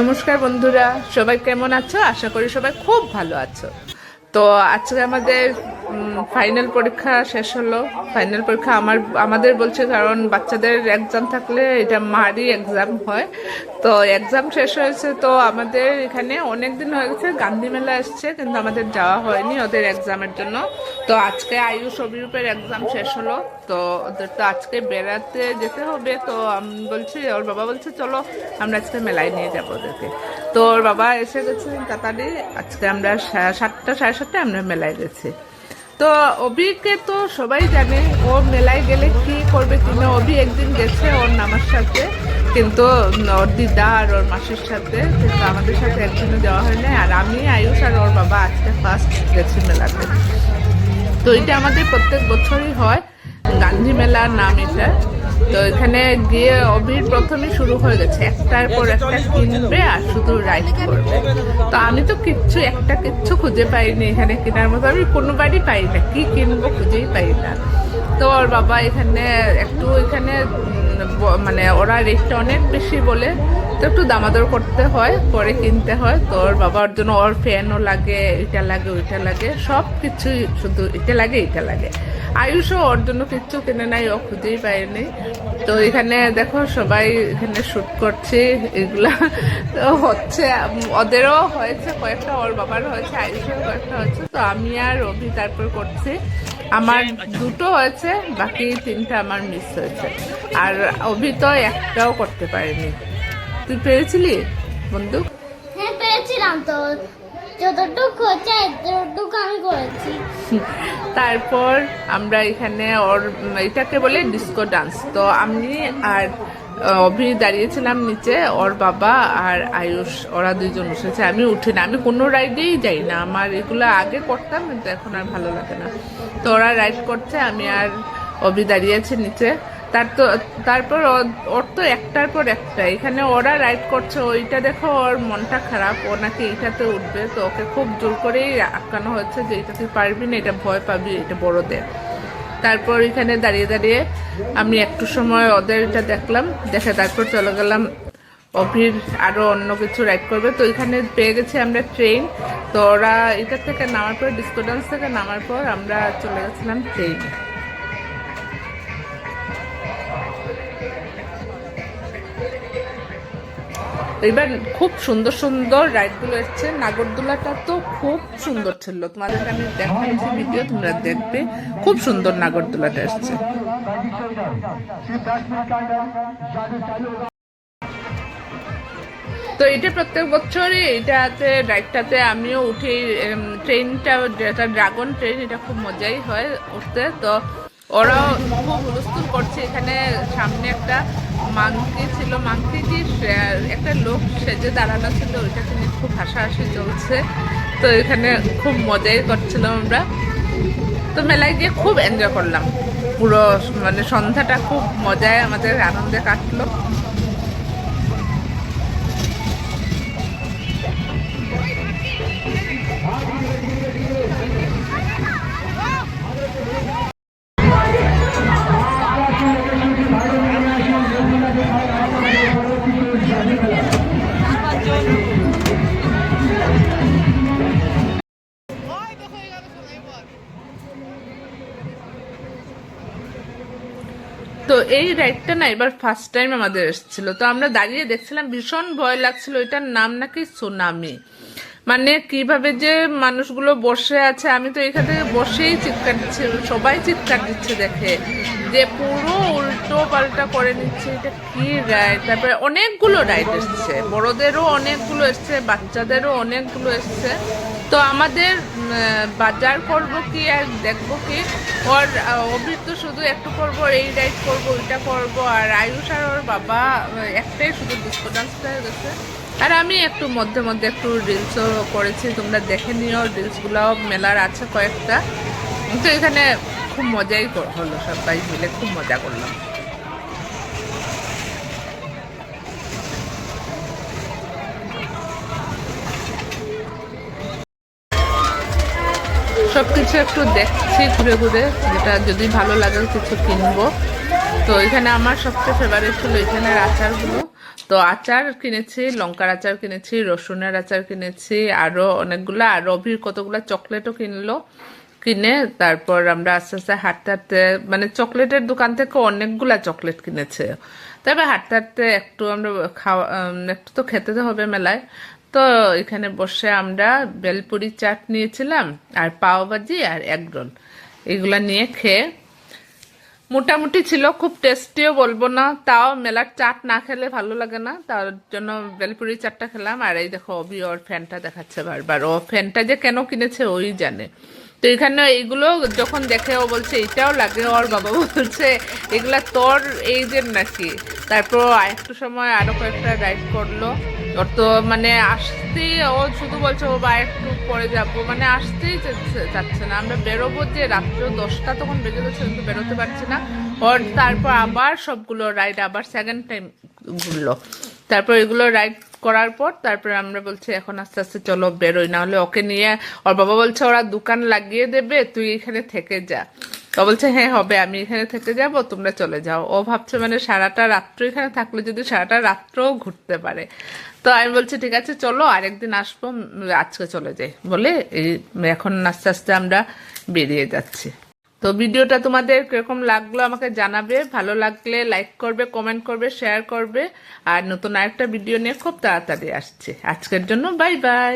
নমস্কার বন্ধুরা সবাই কেমন আছো? আশা করি সবাই খুব ভালো আছো। তো আজকে আমাদের ফাইনাল পরীক্ষা শেষ হলো। ফাইনাল পরীক্ষা আমার, আমাদের বলছে কারণ বাচ্চাদের এক্সাম থাকলে এটা মারই এক্সাম হয়। তো এক্সাম শেষ হয়েছে, তো আমাদের এখানে অনেক দিন হয়ে গেছে, গান্ধী মেলা এসছে, কিন্তু আমাদের যাওয়া হয়নি ওদের এক্সামের জন্য। তো আজকে আয়ুষ অভিরূপের এক্সাম শেষ হলো, তো ওদের তো আজকে বেড়াতে যেতে হবে। তো আমি, বলছি, ওর বাবা বলছে, চলো, আমরা আজকে মেলায় নিয়ে যাব ওদেরকে। তো ওর বাবা এসে গেছে তাড়াতাড়ি। আজকে আমরা সাতটা, সাড়ে সাতটায় আমরা মেলায় গেছি। তো অভিকে তো সবাই জানে, ও মেলায় গেলে কি করবে কিনা অভি একদিন গেছে ওর নামার সাথে, কিন্তু ওর দিদা আর ওর মাসির সাথে, কিন্তু আমাদের সাথে একদিনও যাওয়া হয় না আর আমি, আয়ুষ আর ওর বাবা আজকে ফার্স্ট গেছি মেলাতে। তো এটা আমাদের প্রত্যেক বছরই হয়, গান্ধী মেলার নাম এটা। তো এখানে গিয়ে অভির প্রথমে শুরু হয়ে গেছে। একটার পর একটা কিনবে আর শুধু রাইড করবে। তো আমি তো কিচ্ছু, একটা কিচ্ছু খুঁজে পাইনি এখানে কেনার মতো। আমি কোনো বাড়ি পাই না। কি কিনবো খুঁজেই পাই না। তো ওর বাবা এখানে একটু এখানে মানে ওরা রেটটা অনেক বেশি বলে। তো একটু দামাদর করতে হয়, পরে কিনতে হয়। তো ওর বাবার জন্য ওর ফ্যানও লাগে, এটা লাগে, ওইটা লাগে। সব কিছুই শুধু এটা লাগে এটা লাগে। আয়ুষও ওর জন্য কিচ্ছু কিনে নাই, ও খুঁজেই পায়নি। তো এখানে দেখো সবাই এখানে শুট করছে, এগুলা তো হচ্ছে, ওদেরও হয়েছে কয়েকটা, ওর বাবারও হয়েছে আয়ুষের কয়েকটা হয়েছে। তো আমি আর অভি তারপর করছি। আমার দুটো হয়েছে, বাকি তিনটা আমার মিস হয়েছে। আর অভি তো একটাও করতে পারেনি। তুই পেরেছিলি, বন্ধু? হ্যাঁ পেয়েছিলাম তো। যতটুকু ততটুকু আমি করেছি। তারপর আমরা এখানে ওর, এটাকে বলে ডিস্কো ডান্স তো আমি আর অভি দাঁড়িয়েছিলাম নিচে, ওর বাবা আর আয়ুষ, ওরা দুইজন বসেছে। আমি উঠি না, আমি কোনো রাইডেই যাই না। আমার এগুলো আগে করতাম, কিন্তু এখন আর ভালো লাগে না। তো ওরা রাইড করছে, আমি আর অভি দাঁড়িয়েছে নিচে। তার তো, তারপর ওর তো একটার পর একটা। এখানে ওরা রাইড করছে, ওইটা দেখো, ওর মনটা খারাপ, ও নাকি এইটাতে উঠবে। তো ওকে খুব জোর করেই আটকানো হচ্ছে যে, এটা তুই পারবি না, এটা ভয় পাবি, এটা বড়দের। তারপর এখানে দাঁড়িয়ে দাঁড়িয়ে আমি একটু সময় ওদের এটা দেখলাম, দেখে তারপর চলে গেলাম। অভির আরও অন্য কিছু রাইড করবে। তো এখানে পেয়ে গেছি আমরা ট্রেন তো ওরা এটা থেকে নামার পর ডিস্কো ডান্স থেকে নামার পর আমরা চলে গেছিলাম ট্রেনে এবার খুব সুন্দর সুন্দর রাইডগুলো এসছে। নাগরদোলাটা তো খুব সুন্দর ছিল। তোমাদেরকে আমি দেখাচ্ছি ভিডিও তোমরা দেখবে। খুব সুন্দর নাগরদোলাটা এসছে। তো এটা প্রত্যেক বছরই এটাতে, রাইডটাতে আমিও উঠি। ট্রেনটা, যেটা ড্রাগন ট্রেন, এটা খুব মজাই হয় উঠতে। তো ওরাও খুব হুলস্থুল করছে। এখানে সামনে একটা মাংকি ছিল মাংকি কি একটা লোক সেজে দাঁড়ানো ছিল ওইটাকে নিয়ে খুব হাসাহাসি চলছে। তো এখানে খুব মজাই করছিলাম আমরা। তো মেলায় গিয়ে খুব এনজয় করলাম। পুরো মানে সন্ধ্যাটা খুব মজায়, আমাদের আনন্দে কাটলো। তো এই রাইডটা না এবার ফার্স্ট টাইম আমাদের এসেছিল। তো আমরা দাঁড়িয়ে দেখছিলাম, ভীষণ ভয় লাগছিল, এটার নাম নাকি সুনামি। মানে কীভাবে যে মানুষগুলো বসে আছে, আমি তো এখান থেকে বসেই চিৎকার দিচ্ছি, সবাই চিৎকার দিচ্ছে দেখে। যে পুরো পাল্টা করে নিচ্ছে, এটা কি রাইড তারপরে অনেকগুলো রাইড এসছে, বড়দেরও অনেকগুলো এসছে, বাচ্চাদেরও অনেকগুলো এসছে। তো আমাদের বাজার করব কি আর দেখব কি? ওর তো শুধু একটু করব, এই রাইড করব, ওইটা করব, আর আয়ুষ আর ওর বাবা একটাই শুধু ডিস্কো ডান্সটা গেছে। আর আমি একটু মধ্যে মধ্যে একটু রিলসও করেছি, তোমরা দেখে নিও রিলসগুলো মেলার আছে কয়েকটা। তো এখানে খুব মজাই হলো সবাই মিলে, খুব মজা করলাম। সবকিছু একটু দেখছি ঘুরে ঘুরে, যেটা যদি ভালো লাগে কিছু কিনবো। তো এখানে আমার সবচেয়ে ফেভারিট ছিল এখানের আচারগুলো। তো আচার কিনেছি, লঙ্কার আচার কিনেছি, রসুনের আচার কিনেছি আরও অনেকগুলো, আর রবির কতগুলো চকলেটও কিনলো। কিনে তারপর আমরা আস্তে আস্তে হাঁটতে হাঁটতে মানে চকলেটের দোকান থেকে অনেকগুলা চকলেট কিনেছে। তবে হাঁটতে হাঁটতে একটু আমরা খাওয়া একটু তো খেতে তো হবে মেলায়। তো এখানে বসে আমরা বেলপুরি চাট নিয়েছিলাম, আর পাও ভাজি আর এগ রোল। এগুলা নিয়ে খেয়ে মোটামুটি ছিল, খুব টেস্টিও বলব না, তাও মেলার চাট না খেলে ভালো লাগে না, তার জন্য বেলপুরি চাটটা খেলাম। আর এই দেখো অবি ওর ফ্যানটা দেখাচ্ছে বারবার। ও ফ্যানটা যে কেন কিনেছে, ওই জানে। তো এখানে এইগুলো যখন দেখে ও বলছে এটাও লাগে। ওর বাবা বলছে, এগুলা তোর এই যে নাকি? তারপর একটু সময় আরও কয়েকটা রাইড করল। ওর তো মানে আসতেই, ও শুধু বলছে ও বা একটু পরে যাব। মানে আসতেই যাচ্ছে- না। আমরা বেরোবো যে রাত্র দশটা তখন বেজে যাচ্ছে কিন্তু বেরোতে পারছি না। ওর তারপর আবার সবগুলো রাইড আবার সেকেন্ড টাইম ঘুরলো। তারপর এগুলো রাইড করার পর তারপরে আমরা বলছি, এখন আস্তে আস্তে চলো বেরোই। না হলে ওকে নিয়ে, ওর বাবা বলছে, ওরা দোকান লাগিয়ে দেবে, তুই এখানে থেকে যা। ও বলছে হ্যাঁ হবে, আমি এখানে থেকে যাব, তোমরা চলে যাও। ও ভাবছে মানে সারাটা রাত্র এখানে থাকলে যদি সারাটা রাত্রও ঘুরতে পারে। তো আমি বলছি, ঠিক আছে, চলো, আরেকদিন আসব, আজকে চলে যাই। বলে এখন আস্তে আস্তে আমরা বেরিয়ে যাচ্ছি। তো ভিডিওটা তোমাদের কীরকম লাগল আমাকে জানাবে, ভালো লাগলে লাইক করবে কমেন্ট করবে শেয়ার করবে, আর নতুন আরেকটা ভিডিও নিয়ে খুব তাড়াতাড়ি আসছে। আজকের জন্য বাই বাই